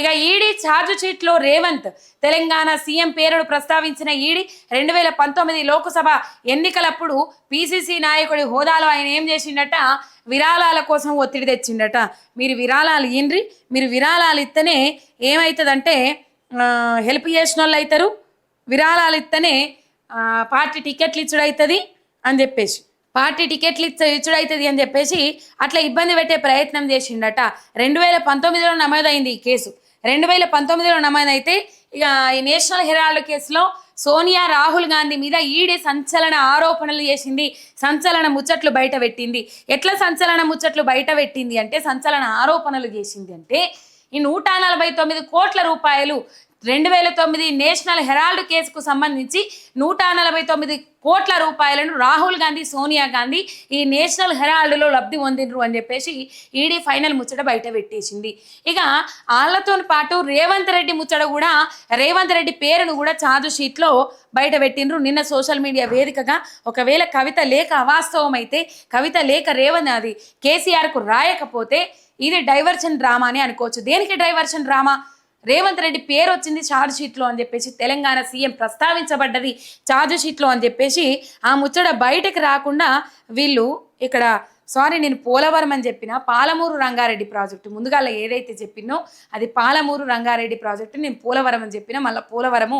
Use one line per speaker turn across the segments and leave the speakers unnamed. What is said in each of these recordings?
ఇక ED charge షీట్లో Revanth. Telangana CM పేరును ప్రస్తావించిన ఈడీ రెండు వేల పంతొమ్మిది లోక్సభ ఎన్నికలప్పుడు పిసిసి నాయకుడి హోదాలో ఆయన ఏం చేసిండట? విరాళాల కోసం ఒత్తిడి తెచ్చిండట. మీరు విరాళాలు ఇన్రి మీరు విరాళాలు ఇస్తేనే ఏమవుతుందంటే హెల్ప్ చేసిన వాళ్ళు అవుతారు విరాళాలు ఇస్తేనే పార్టీ టికెట్లు ఇచ్చుడు అవుతుంది అని చెప్పేసి. పార్టీ టికెట్లు ఇచ్చ ఇచ్చుడు అవుతుంది అని చెప్పేసి అట్లా ఇబ్బంది పెట్టే ప్రయత్నం చేసిండట. రెండు వేల పంతొమ్మిదిలో నమోదైంది ఈ కేసు. రెండు వేల పంతొమ్మిదిలో నమోదైతే ఇక ఈ నేషనల్ హెరాల్డ్ కేసులో సోనియా రాహుల్ గాంధీ మీద ఈడీ సంచలన ఆరోపణలు చేసింది సంచలన ముచ్చట్లు బయట పెట్టింది. ఎట్లా సంచలన ముచ్చట్లు బయట పెట్టింది అంటే సంచలన ఆరోపణలు చేసింది అంటే ఈ నూట నలభై తొమ్మిది కోట్ల రూపాయలు రెండు వేల తొమ్మిది నేషనల్ హెరాల్డ్ కేసుకు సంబంధించి నూట నలభై తొమ్మిది కోట్ల రూపాయలను రాహుల్ గాంధీ సోనియా గాంధీ ఈ నేషనల్ హెరాల్డ్లో లబ్ధి పొందిండ్రు అని చెప్పేసి ఈడీ ఫైనల్ ముచ్చట బయట పెట్టేసింది. ఇక వాళ్ళతో పాటు రేవంత్ రెడ్డి ముచ్చట కూడా రేవంత్ రెడ్డి పేరును కూడా ఛార్జ్ షీట్లో బయట పెట్టిండ్రు. నిన్న సోషల్ మీడియా వేదికగా ఒకవేళ కవిత లేఖ అవాస్తవం అయితే కవిత లేఖ రేవంత్ అది కేసీఆర్కు రాయకపోతే ఇది డైవర్షన్ డ్రామా అని అనుకోవచ్చు. దేనికి డైవర్షన్ డ్రామా? రేవంత్ రెడ్డి పేరు వచ్చింది ఛార్జ్ షీట్లో అని చెప్పేసి తెలంగాణ సీఎం ప్రస్తావించబడ్డది ఛార్జ్ షీట్లో అని చెప్పేసి ఆ ముచ్చట బయటకు రాకుండా వీళ్ళు ఇక్కడ సారీ నేను పోలవరం అని చెప్పిన పాలమూరు రంగారెడ్డి ప్రాజెక్టు ముందుగా ఏదైతే చెప్పినో అది పాలమూరు రంగారెడ్డి ప్రాజెక్టు నేను పోలవరం అని చెప్పిన మళ్ళీ పోలవరము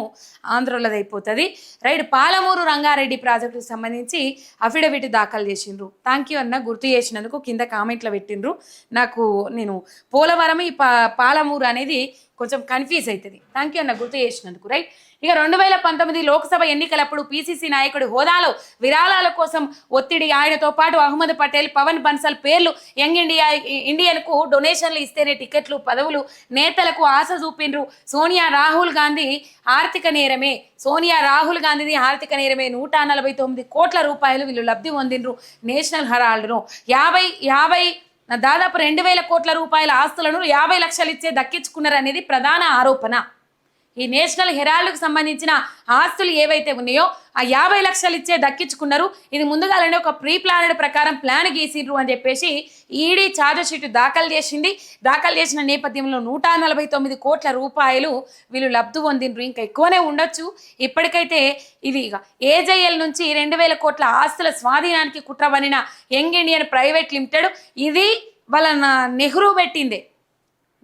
ఆంధ్రలోది అయిపోతుంది. రైట్ పాలమూరు రంగారెడ్డి ప్రాజెక్టుకు సంబంధించి అఫిడవిట్ దాఖలు చేసిండ్రు. థ్యాంక్ యూ అన్న గుర్తు చేసినందుకు కింద కామెంట్లో పెట్టిండ్రు. నాకు నేను పోలవరం ఈ పా పాలమూరు అనేది కొంచెం కన్ఫ్యూజ్ అవుతుంది థ్యాంక్ యూ అన్న గుర్తు చేసినందుకు రైట్ ఇక రెండు వేల పంతొమ్మిది లోక్సభ ఎన్నికలప్పుడు పీసీసీ నాయకుడి హోదాలో విరాళాల కోసం ఒత్తిడి ఆయనతో పాటు అహ్మద్ పటేల్ పవన్ బన్సల్ పేర్లు యంగ్ ఇండియా ఇండియన్కు డొనేషన్లు ఇస్తేనే టికెట్లు పదవులు నేతలకు ఆశ చూపిండ్రు. సోనియా రాహుల్ గాంధీ ఆర్థిక నేరమే. సోనియా రాహుల్ గాంధీది ఆర్థిక నేరమే. నూట నలభై తొమ్మిది కోట్ల రూపాయలు వీళ్ళు లబ్ధి పొందిండ్రు నేషనల్ హెరాల్డ్ను. యాభై యాభై దాదాపు రెండు వేల కోట్ల రూపాయల ఆస్తులను యాభై లక్షలు ఇచ్చే దక్కించుకున్నారనేది ప్రధాన ఆరోపణ. ఈ నేషనల్ హెరాల్డ్కు సంబంధించిన ఆస్తులు ఏవైతే ఉన్నాయో ఆ యాభై లక్షలు ఇచ్చే దక్కించుకున్నారు. ఇది ముందుగానే ఒక ప్రీ ప్లానెడ్ ప్రకారం ప్లాన్ గీసిండ్రు అని చెప్పేసి ఈడీ ఛార్జ్షీట్ దాఖలు చేసింది. దాఖలు చేసిన నేపథ్యంలో నూట నలభై తొమ్మిది కోట్ల రూపాయలు వీళ్ళు లబ్ధి పొందిండ్రు. ఇంకా ఎక్కువనే ఉండొచ్చు. ఇప్పటికైతే ఇది ఇక నుంచి రెండు వేల కోట్ల ఆస్తుల స్వాధీనానికి కుట్రవనిన యంగ్ ఇండియన్ ప్రైవేట్ లిమిటెడ్ ఇది వాళ్ళ నెహ్రూ పెట్టిందే.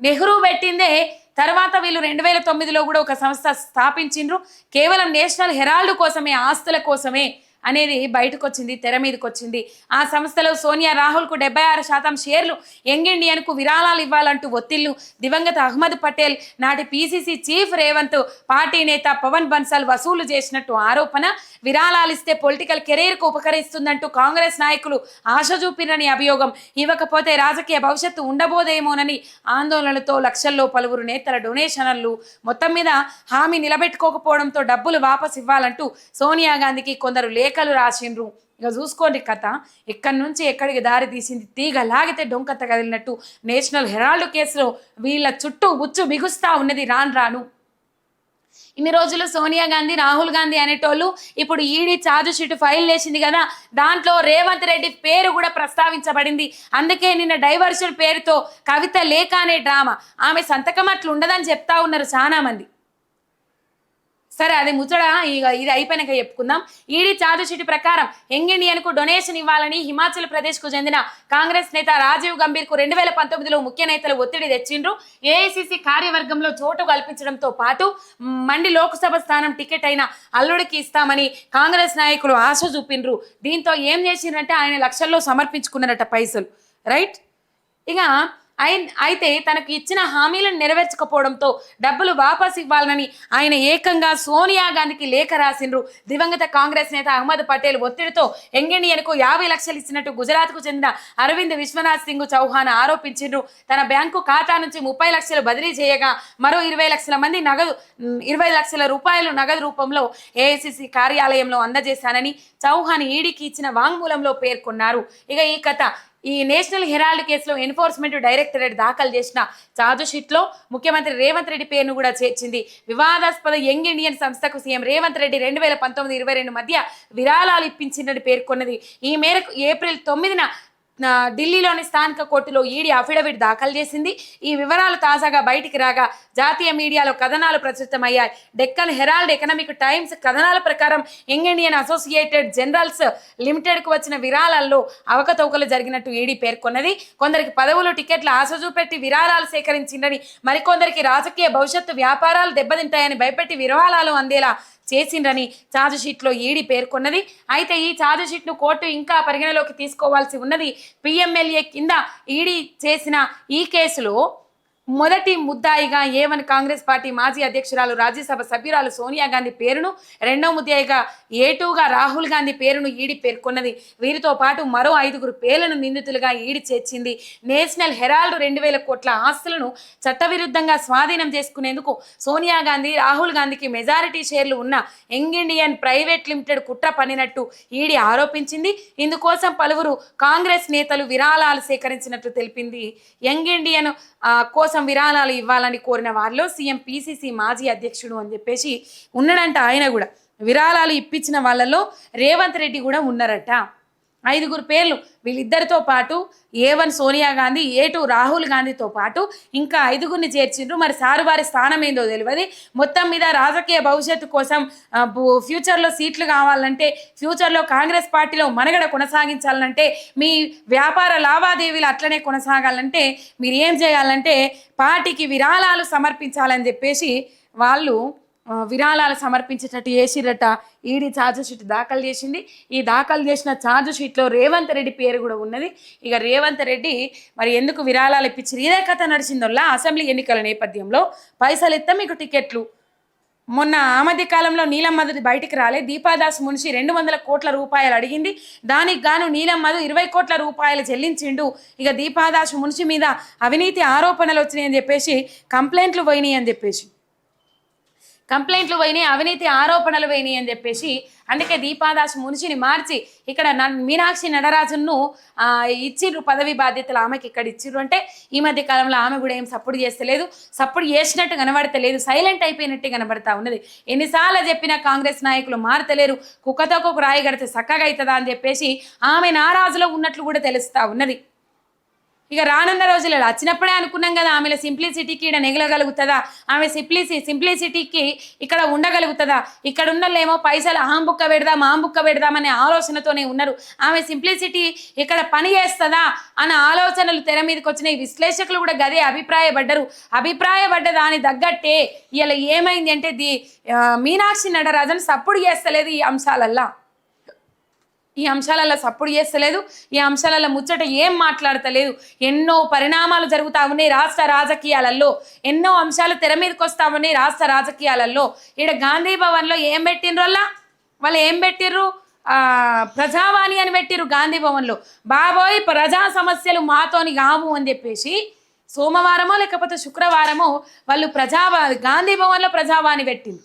నెహ్రూ పెట్టిందే తర్వాత వీళ్ళు రెండు వేల తొమ్మిదిలో కూడా ఒక సంస్థ స్థాపించిండ్రు. కేవలం నేషనల్ హెరాల్డ్ కోసమే ఆస్తుల కోసమే. అనేది బయటకు వచ్చింది తెర మీదకి వచ్చింది ఆ సంస్థలో సోనియా రాహుల్కు డెబ్బై ఆరు శాతం షేర్లు యంగ్ ఇండియన్కు విరాళాలు ఇవ్వాలంటూ ఒత్తిళ్ళు. దివంగత అహ్మద్ పటేల్ నాటి పీసీసీ చీఫ్ రేవంత్ పార్టీ నేత పవన్ బన్సల్ వసూలు చేసినట్టు ఆరోపణ. విరాళాలు ఇస్తే పొలిటికల్ కెరీర్కు ఉపకరిస్తుందంటూ కాంగ్రెస్ నాయకులు ఆశ చూపినని అభియోగం. ఇవ్వకపోతే రాజకీయ భవిష్యత్తు ఉండబోదేమోనని ఆందోళనలతో లక్షల్లో పలువురు నేతల డొనేషన్లు మొత్తం మీద హామీ నిలబెట్టుకోకపోవడంతో డబ్బులు వాపస్ ఇవ్వాలంటూ సోనియా గాంధీకి కొందరు లేఖలు రాసిండ్రు. ఇక చూసుకోండి కథ. ఎక్కడి నుంచి ఎక్కడికి దారి తీసింది. తీగ లాగితే డొంకత కదిలినట్టు. నేషనల్ హెరాల్డ్ కేసులో వీళ్ళ చుట్టూ ఉచ్చు బిగుస్తా ఉన్నది రాను రాను. ఇన్ని రోజులు సోనియా గాంధీ రాహుల్ గాంధీ అనేటోళ్ళు ఇప్పుడు ఈడీ ఛార్జ్ షీట్ ఫైల్ చేసింది కదా. దాంట్లో రేవంత్ రెడ్డి పేరు కూడా ప్రస్తావించబడింది. అందుకే నిన్న డైవర్షన్ పేరుతో కవిత లేఖ అనే డ్రామా. ఆమె సంతకం అట్లు ఉండదని చెప్తా ఉన్నారు చాలా మంది. సరే అది ముచ్చట ఇక ఇది అయిపోయినాక చెప్పుకుందాం. ఈడీ ఛార్జ్ ప్రకారం యంగ్ ఇండియన్కు డొనేషన్ ఇవ్వాలని హిమాచల్ ప్రదేశ్కు చెందిన కాంగ్రెస్ నేత రాజీవ్ గంభీర్కు రెండు వేల పంతొమ్మిదిలో ముఖ్య నేతలు ఒత్తిడి తెచ్చిండ్రు. ఏఐసిసి కార్యవర్గంలో చోటు కల్పించడంతో పాటు మండి లోక్సభ స్థానం టికెట్ అయిన అల్లుడికి ఇస్తామని కాంగ్రెస్ నాయకులు ఆశ చూపిండ్రు. దీంతో ఏం చేసిండ్రంటే ఆయన లక్షల్లో సమర్పించుకున్నారట పైసలు. రైట్? ఇక అయితే తనకు ఇచ్చిన హామీలను నెరవేర్చకపోవడంతో డబ్బులు వాపస్ ఇవ్వాలని ఆయన ఏకంగా సోనియా గాంధీకి లేఖ రాసిండ్రు. దివంగత కాంగ్రెస్ నేత అహ్మద్ పటేల్ ఒత్తిడితో ఎంగెండియన్కు యాభై లక్షలు ఇచ్చినట్టు గుజరాత్కు చెందిన అరవింద్ విశ్వనాథ్ సింగ్ చౌహాన్ ఆరోపించిండ్రు. తన బ్యాంకు ఖాతా నుంచి ముప్పై లక్షలు బదిలీ చేయగా మరో ఇరవై లక్షల మంది నగదు ఇరవై లక్షల రూపాయలు నగదు రూపంలో ఏఐసిసి కార్యాలయంలో అందజేశానని చౌహాన్ ఈడీకి ఇచ్చిన వాంగ్మూలంలో పేర్కొన్నారు. ఇక ఈ కథ ఈ నేషనల్ హెరాల్డ్ కేసులో ఎన్ఫోర్స్మెంట్ డైరెక్టరేట్ దాఖలు చేసిన ఛార్జ్షీట్లో ముఖ్యమంత్రి రేవంత్ రెడ్డి పేరును కూడా చేర్చింది. వివాదాస్పద యంగ్ ఇండియన్ సంస్థకు సీఎం రేవంత్ రెడ్డి రెండు వేల పంతొమ్మిది ఇరవై రెండు మధ్య విరాళాలు ఇప్పించిందని పేర్కొన్నది. ఈ మేరకు ఏప్రిల్ తొమ్మిదిన ఢిల్లీలోని స్థానిక కోర్టులో ఈడీ అఫిడవిట్ దాఖలు చేసింది. ఈ వివరాలు తాజాగా బయటికి రాగా జాతీయ మీడియాలో కథనాలు ప్రచురితమయ్యాయి. డెక్కన్ హెరాల్డ్ ఎకనామిక్ టైమ్స్ కథనాల ప్రకారం యంగ్ ఇండియన్ అసోసియేటెడ్ జనరల్స్ లిమిటెడ్కు వచ్చిన విరాళాల్లో అవకతవకలు జరిగినట్టు ఈడీ పేర్కొన్నది. కొందరికి పదవులు టికెట్ల ఆశ చూపెట్టి విరాళాలు సేకరించిందని మరికొందరికి రాజకీయ భవిష్యత్తు వ్యాపారాలు దెబ్బతింటాయని భయపెట్టి విరాళాలు అందేలా చేసిండ్రని ఛార్జ్ షీట్లో ఈడీ పేర్కొన్నది. అయితే ఈ ఛార్జ్ షీట్ను కోర్టు ఇంకా పరిగణలోకి తీసుకోవాల్సి ఉన్నది. పిఎంఎల్ఏ కింద ఈడీ చేసిన ఈ కేసులో మొదటి ముద్దాయిగా ఏవన్ కాంగ్రెస్ పార్టీ మాజీ అధ్యక్షురాలు రాజ్యసభ సభ్యురాలు సోనియా గాంధీ పేరును రెండో ముద్దాయిగా ఏటూగా రాహుల్ గాంధీ పేరును ఈడీ పేర్కొన్నది. వీరితో పాటు మరో ఐదుగురు పేర్లను నిందితులుగా ఈడీ చేర్చింది. నేషనల్ హెరాల్డ్ రెండు వేల కోట్ల ఆస్తులను చట్టవిరుద్ధంగా స్వాధీనం చేసుకునేందుకు సోనియా గాంధీ రాహుల్ గాంధీకి మెజారిటీ షేర్లు ఉన్న యంగ్ ఇండియన్ ప్రైవేట్ లిమిటెడ్ కుట్ర పనినట్టు ఈడీ ఆరోపించింది. ఇందుకోసం పలువురు కాంగ్రెస్ నేతలు విరాళాలు సేకరించినట్లు తెలిపింది. యంగ్ ఇండియన్ కోసం కోసం విరాళాలు ఇవ్వాలని కోరిన వారిలో సీఎం పీసీసీ మాజీ అధ్యక్షుడు అని చెప్పేసి ఉన్నాడంట ఆయన కూడా. విరాళాలు ఇప్పించిన వాళ్ళలో రేవంత్ రెడ్డి కూడా ఉన్నారట. ఐదుగురు పేర్లు. వీళ్ళిద్దరితో పాటు A one Sonia Gandhi A two Rahul గాంధీతో పాటు ఇంకా ఐదుగురిని చేర్చిండ్రు. మరి సారు వారి స్థానం ఏందో తెలియదు. మొత్తం మీద రాజకీయ భవిష్యత్తు కోసం ఫ్యూచర్లో సీట్లు కావాలంటే ఫ్యూచర్లో కాంగ్రెస్ పార్టీలో మనగడ కొనసాగించాలంటే మీ వ్యాపార లావాదేవీలు అట్లనే కొనసాగాలంటే మీరు ఏం చేయాలంటే పార్టీకి విరాళాలు సమర్పించాలని చెప్పేసి వాళ్ళు విరాళాలు సమర్పించేటట్టు చేసిరట. ఈడీ ఛార్జ్ షీట్ దాఖలు చేసింది. ఈ దాఖలు చేసిన ఛార్జ్ షీట్లో రేవంత్ రెడ్డి పేరు కూడా ఉన్నది. ఇక రేవంత్ రెడ్డి మరి ఎందుకు విరాళాలు ఇప్పించారు ఇదే కథ నడిచిందల్లా అసెంబ్లీ ఎన్నికల నేపథ్యంలో. పైసలు ఇస్తే మీకు టికెట్లు. మొన్న ఆ మధ్య కాలంలో నీలం మధుది బయటికి రాలే. దీపాదాస్ మున్షి రెండు వందల కోట్ల రూపాయలు అడిగింది. దానికి గాను నీలం మధు ఇరవై కోట్ల రూపాయలు చెల్లించిండు. ఇక దీపాదాస్ మున్షి మీద అవినీతి ఆరోపణలు వచ్చినాయని చెప్పేసి కంప్లైంట్లు పోయినాయి అని చెప్పేసి. కంప్లైంట్లు పోయినాయి అవినీతి ఆరోపణలు పోయినాయి అని చెప్పేసి అందుకే దీపాదాస్ మునిషిని మార్చి ఇక్కడ మీనాక్షి నడరాజును ఇచ్చిర్రు పదవి బాధ్యతలు ఆమెకి ఇక్కడ ఇచ్చిర్రు అంటే ఈ మధ్య కాలంలో ఆమె కూడా ఏం సపోర్ట్ చేస్తలేదు సపోర్ట్ చేసినట్టు కనబడతలేదు సైలెంట్ అయిపోయినట్టు కనబడతా ఉన్నది. ఎన్నిసార్లు చెప్పినా కాంగ్రెస్ నాయకులు మారతలేరు కుక్కతో ఒక రాయి చక్కగా అవుతుందా అని చెప్పేసి ఆమె నారాజులో ఉన్నట్లు కూడా తెలుస్తా ఉన్నది. ఇక రానున్న రోజులలో వచ్చినప్పుడే అనుకున్నాం కదా ఆమెలో సింప్లిసిటీకి ఇక్కడ నెగలగలుగుతుందా? ఆమె సింప్లిసి సింప్లిసిటీకి ఇక్కడ ఉండగలుగుతుందా? ఇక్కడ ఉన్నలేమో పైసలు ఆం బుక్క పెడదాం ఆం బుక్క పెడదామనే ఆలోచనతోనే ఉన్నారు. ఆమె సింప్లిసిటీ ఇక్కడ పని చేస్తుందా? అన్న ఆలోచనలు తెర మీదకి వచ్చినాయి. విశ్లేషకులు కూడా గదే అభిప్రాయపడ్డరు. అభిప్రాయపడ్డ దాని తగ్గట్టే ఇలా ఏమైంది అంటే ది మీనాక్షి నటరాజన్ సప్పుడు చేస్తలేదు ఈ అంశాలల్లా. ఈ అంశాలలో సప్పుడు చేస్తలేదు ఈ అంశాలలో ముచ్చట ఏం మాట్లాడతలేదు. ఎన్నో పరిణామాలు జరుగుతా ఉన్నాయి రాష్ట్ర రాజకీయాలలో ఎన్నో అంశాలు తెర మీదకి వస్తా ఉన్నాయి రాష్ట్ర రాజకీయాలలో ఇక్కడ గాంధీ భవన్లో ఏం పెట్టిండ్రల్లా? వాళ్ళు ఏం పెట్టిర్రు? ప్రజావాణి అని పెట్టిర్రు గాంధీ భవన్లో. బాబోయ్ ప్రజా సమస్యలు మాతోని కావు అని చెప్పేసి సోమవారమో లేకపోతే శుక్రవారమో వాళ్ళు ప్రజావా గాంధీ భవన్లో ప్రజావాణి పెట్టిండ్రు.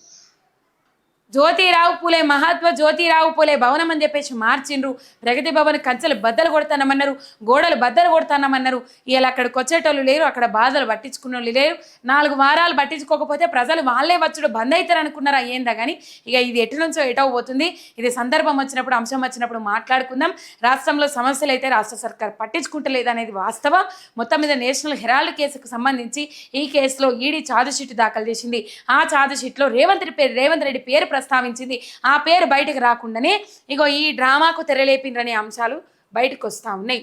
జ్యోతిరావు పూలే మహాత్మ జ్యోతిరావు పూలే భవనం అని చెప్పేసి మార్చిండ్రు. ప్రగతి భవన్ కంచెలు బద్దలు కొడతానమన్నారు గోడలు బద్దలు కొడతానమన్నారు. ఇలా అక్కడికి వచ్చేటోళ్ళు లేరు అక్కడ బాధలు పట్టించుకున్న వాళ్ళు లేరు. నాలుగు వారాలు పట్టించుకోకపోతే ప్రజలు వాళ్ళే వచ్చుడు బంద్ అవుతారు అనుకున్నారా ఏందా కానీ ఇక ఇది ఎటు నుంచో ఎటో పోతుంది. ఇది సందర్భం వచ్చినప్పుడు అంశం వచ్చినప్పుడు మాట్లాడుకుందాం. రాష్ట్రంలో సమస్యలు అయితే రాష్ట్ర సర్కార్ పట్టించుకుంటలేదు అనేది వాస్తవం. మొత్తం మీద నేషనల్ హెరాల్డ్ కేసుకు సంబంధించి ఈ కేసులో ఈడీ ఛార్జ్ షీట్ దాఖలు చేసింది. ఆ ఛార్జ్ షీట్లో రేవంత్ రెడ్డి రేవంత్ రెడ్డి పేరు ప్రస్తావించింది. ఆ పేరు బయటకు రాకుండానే ఇగో ఈ డ్రామాకు తెరలేపిండ్రనే అంశాలు బయటకు వస్తూ ఉన్నాయి.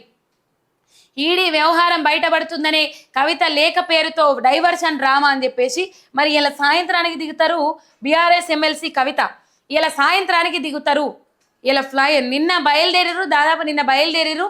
ఈడీ వ్యవహారం బయటపడుతుందనే కవిత లేఖ పేరుతో డైవర్షన్ డ్రామా అని చెప్పేసి మరి ఇలా సాయంత్రానికి దిగుతారు బీఆర్ఎస్ ఎమ్మెల్సీ కవిత. ఇలా సాయంత్రానికి దిగుతారు. ఇలా ఫ్లై నిన్న బయలుదేరిరు దాదాపు నిన్న బయలుదేరిరు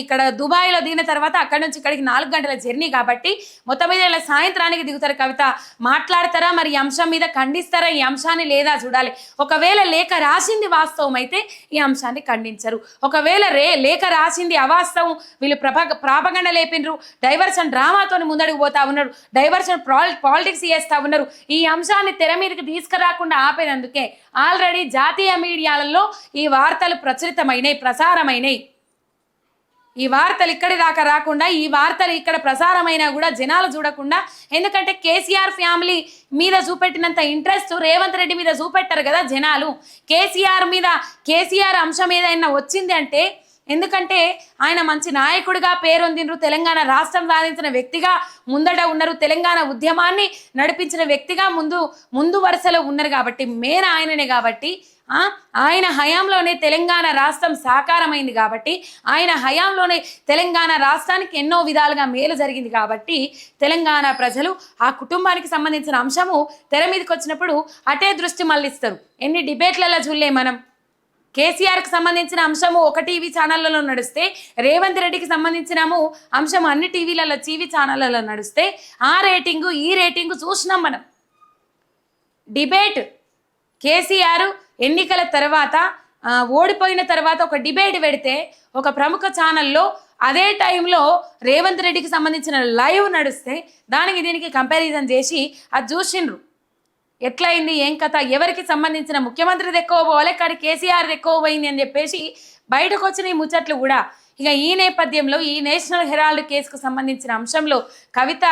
ఇక్కడ దుబాయ్లో దిగిన తర్వాత అక్కడ నుంచి ఇక్కడికి నాలుగు గంటల జర్నీ కాబట్టి మొత్తం మీద ఇలా సాయంత్రానికి దిగుతారు కవిత. మాట్లాడతారా? మరి ఈ అంశం మీద ఖండిస్తారా? ఈ అంశాన్ని లేదా చూడాలి. ఒకవేళ లేఖ రాసింది వాస్తవం అయితే ఈ అంశాన్ని ఖండించరు. ఒకవేళ రే లేఖ రాసింది అవాస్తవం వీళ్ళు ప్రభ ప్రాపగండ లేపినరు డైవర్షన్ డ్రామాతో ముందడుగు పోతా ఉన్నారు డైవర్షన్ పాలిటిక్స్ చేస్తా ఉన్నారు. ఈ అంశాన్ని తెర మీదకి తీసుకురాకుండా ఆపేనందుకే ఆల్రెడీ జాతీయ మీడియాలలో ఈ వార్తలు ప్రచురితమైనవి ప్రసారమైనవి ఈ వార్తలు ఇక్కడి దాకా రాకుండా ఈ వార్తలు ఇక్కడ ప్రసారమైనా కూడా జనాలు చూడకుండా ఎందుకంటే కేసీఆర్ ఫ్యామిలీ మీద చూపెట్టినంత ఇంట్రెస్ట్ రేవంత్ రెడ్డి మీద చూపెట్టారు కదా జనాలు. కేసీఆర్ మీద కేసీఆర్ అంశం ఏదైనా వచ్చింది అంటే ఎందుకంటే ఆయన మంచి నాయకుడిగా పేరొందినరు తెలంగాణ రాష్ట్రం సాధించిన వ్యక్తిగా ముందట ఉన్నారు తెలంగాణ ఉద్యమాన్ని నడిపించిన వ్యక్తిగా ముందు ముందు వరుసలో ఉన్నారు కాబట్టి మేర ఆయననే కాబట్టి ఆయన హయాంలోనే తెలంగాణ రాష్ట్రం సాకారమైంది కాబట్టి ఆయన హయాంలోనే తెలంగాణ రాష్ట్రానికి ఎన్నో విధాలుగా మేలు జరిగింది కాబట్టి తెలంగాణ ప్రజలు ఆ కుటుంబానికి సంబంధించిన అంశము తెర మీదకి వచ్చినప్పుడు అటే దృష్టి మళ్ళిస్తారు. ఎన్ని డిబేట్లలో చూడలే మనం? కేసీఆర్కి సంబంధించిన అంశము ఒక టీవీ ఛానళ్ళలో నడిస్తే రేవంత్ రెడ్డికి సంబంధించినము అంశం అన్ని టీవీలలో టీవీ ఛానళ్ళలో నడిస్తే ఆ రేటింగు ఈ రేటింగు చూసినాం మనం. డిబేట్ కేసీఆర్ ఎన్నికల తర్వాత ఓడిపోయిన తర్వాత ఒక డిబేట్ పెడితే ఒక ప్రముఖ ఛానల్లో అదే టైంలో రేవంత్ రెడ్డికి సంబంధించిన లైవ్ నడిస్తే దానికి దీనికి కంపారిజన్ చేసి అది చూసిండ్రు. ఎట్లయింది? ఏం కథ? ఎవరికి సంబంధించిన ముఖ్యమంత్రిది ఎక్కువ పోవాలి కానీ కేసీఆర్ ఎక్కువ పోయింది అని చెప్పేసి బయటకు వచ్చిన ఈ ముచ్చట్లు కూడా ఇక ఈ నేపథ్యంలో ఈ నేషనల్ హెరాల్డ్ కేసుకు సంబంధించిన అంశంలో కవిత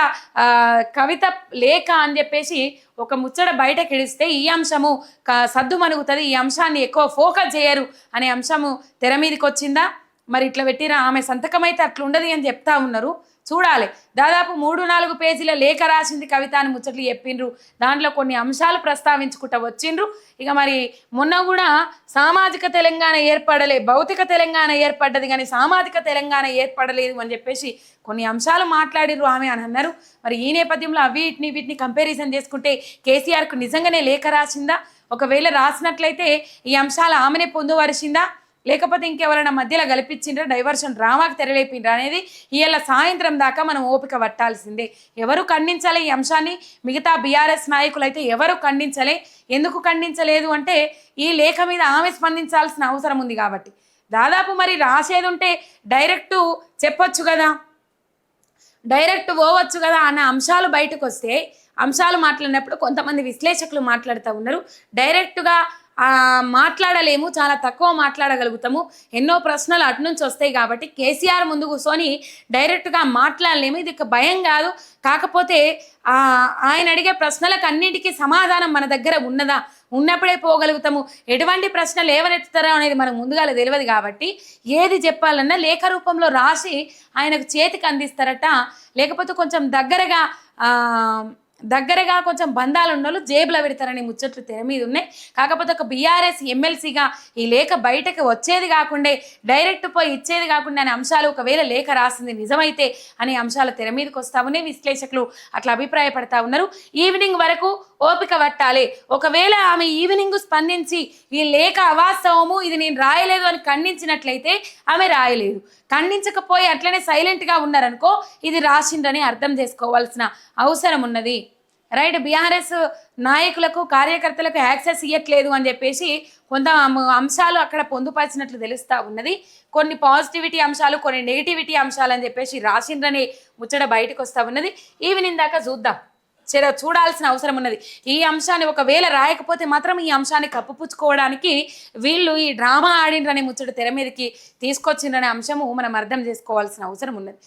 కవిత లేఖ అని చెప్పేసి ఒక ముచ్చట బయటకు ఇడిస్తే ఈ అంశము క- సద్దు ఈ అంశాన్ని ఎక్కువ ఫోకస్ చేయరు అనే అంశము తెర మీదకి వచ్చిందా? మరి ఇట్లా పెట్టిన ఆమె సంతకం అయితే ఉండదు అని చెప్తా ఉన్నారు. చూడాలి. దాదాపు మూడు నాలుగు పేజీల లేఖ రాసింది కవిత అని ముచ్చట్లు చెప్పిండ్రు. దాంట్లో కొన్ని అంశాలు ప్రస్తావించుకుంటూ వచ్చిండ్రు. ఇక మరి మొన్న కూడా సామాజిక తెలంగాణ ఏర్పడలే భౌతిక తెలంగాణ ఏర్పడ్డది కానీ సామాజిక తెలంగాణ ఏర్పడలేదు అని చెప్పేసి కొన్ని అంశాలు మాట్లాడిర్రు ఆమె అని అన్నారు. మరి ఈ నేపథ్యంలో అవి వీటిని వీటిని కంపారిజన్ చేసుకుంటే కేసీఆర్కు నిజంగానే లేఖ రాసిందా? ఒకవేళ రాసినట్లయితే ఈ అంశాలు ఆమెనే పొందువరిచిందా లేకపోతే ఇంకెవరైనా మధ్యలో కల్పించిండ్రా డైవర్షన్ డ్రామాకి తెరలేపిండ్రా అనేది ఇవాళ సాయంత్రం దాకా మనం ఓపిక పట్టాల్సిందే. ఎవరు ఖండించాలి ఈ అంశాన్ని? మిగతా బీఆర్ఎస్ నాయకులు అయితే ఎవరు ఖండించలే? ఎందుకు ఖండించలేదు అంటే ఈ లేఖ మీద ఆమె స్పందించాల్సిన అవసరం ఉంది కాబట్టి. దాదాపు మరి రాసేది ఉంటే డైరెక్ట్ చెప్పొచ్చు కదా? డైరెక్ట్ పోవచ్చు కదా అన్న అంశాలు బయటకు వస్తే అంశాలు మాట్లాడినప్పుడు కొంతమంది విశ్లేషకులు మాట్లాడుతూ ఉన్నారు. డైరెక్ట్గా మాట్లాడలేము చాలా తక్కువ మాట్లాడగలుగుతాము. ఎన్నో ప్రశ్నలు అటు నుంచి వస్తాయి కాబట్టి కేసీఆర్ ముందు కూర్చొని డైరెక్ట్గా మాట్లాడలేము. ఇది భయం కాదు. కాకపోతే ఆయన అడిగే ప్రశ్నలకు అన్నిటికీ సమాధానం మన దగ్గర ఉన్నదా? ఉన్నప్పుడే పోగలుగుతాము. ఎటువంటి ప్రశ్నలు ఏవనెత్తుతారో అనేది మనకు ముందుగా తెలియదు కాబట్టి ఏది చెప్పాలన్నా లేఖ రూపంలో రాసి ఆయనకు చేతికి అందిస్తారట. లేకపోతే కొంచెం దగ్గరగా దగ్గరగా కొంచెం బంధాలు ఉన్న వాళ్ళు జేబులో పెడతారని ముచ్చట్లు తెర మీద ఉన్నాయి కాకపోతే ఒక బీఆర్ఎస్ ఎమ్మెల్సీగా ఈ లేఖ బయటకు వచ్చేది కాకుండా డైరెక్ట్ పోయి ఇచ్చేది కాకుండా అనే అంశాలు ఒకవేళ లేఖ రాసింది నిజమైతే అనే అంశాలు తెర మీదకి వస్తా ఉన్నాయి. విశ్లేషకులు అట్లా అభిప్రాయపడతా ఉన్నారు. ఈవినింగ్ వరకు ఓపిక పట్టాలి. ఒకవేళ ఆమె ఈవినింగ్ స్పందించి ఈ లేఖ అవాస్తవము ఇది నేను రాయలేదు అని ఖండించినట్లయితే ఆమె రాయలేదు. ఖండించకపోయి అట్లనే సైలెంట్గా ఉన్నారనుకో ఇది రాసిండ్రని అర్థం చేసుకోవాల్సిన అవసరం ఉన్నది రైట్ బీఆర్ఎస్ నాయకులకు కార్యకర్తలకు యాక్సెస్ ఇవ్వట్లేదు అని చెప్పేసి కొంత అంశాలు అక్కడ పొందుపరిచినట్లు తెలుస్తా ఉన్నది. కొన్ని పాజిటివిటీ అంశాలు కొన్ని నెగిటివిటీ అంశాలు అని చెప్పేసి రాసిండ్రని ముచ్చట బయటకు వస్తా ఉన్నది. ఈవినింగ్ దాకా చూద్దాం. చెర చూడాల్సిన అవసరం ఉన్నది. ఈ అంశాన్ని ఒకవేళ రాయకపోతే మాత్రం ఈ అంశాన్ని కప్పుపుచ్చుకోవడానికి వీళ్ళు ఈ డ్రామా ఆడిండ్రనే ముచ్చట తెర మీదకి తీసుకొచ్చిండ్రనే అంశము మనం అర్థం చేసుకోవాల్సిన అవసరం ఉన్నది.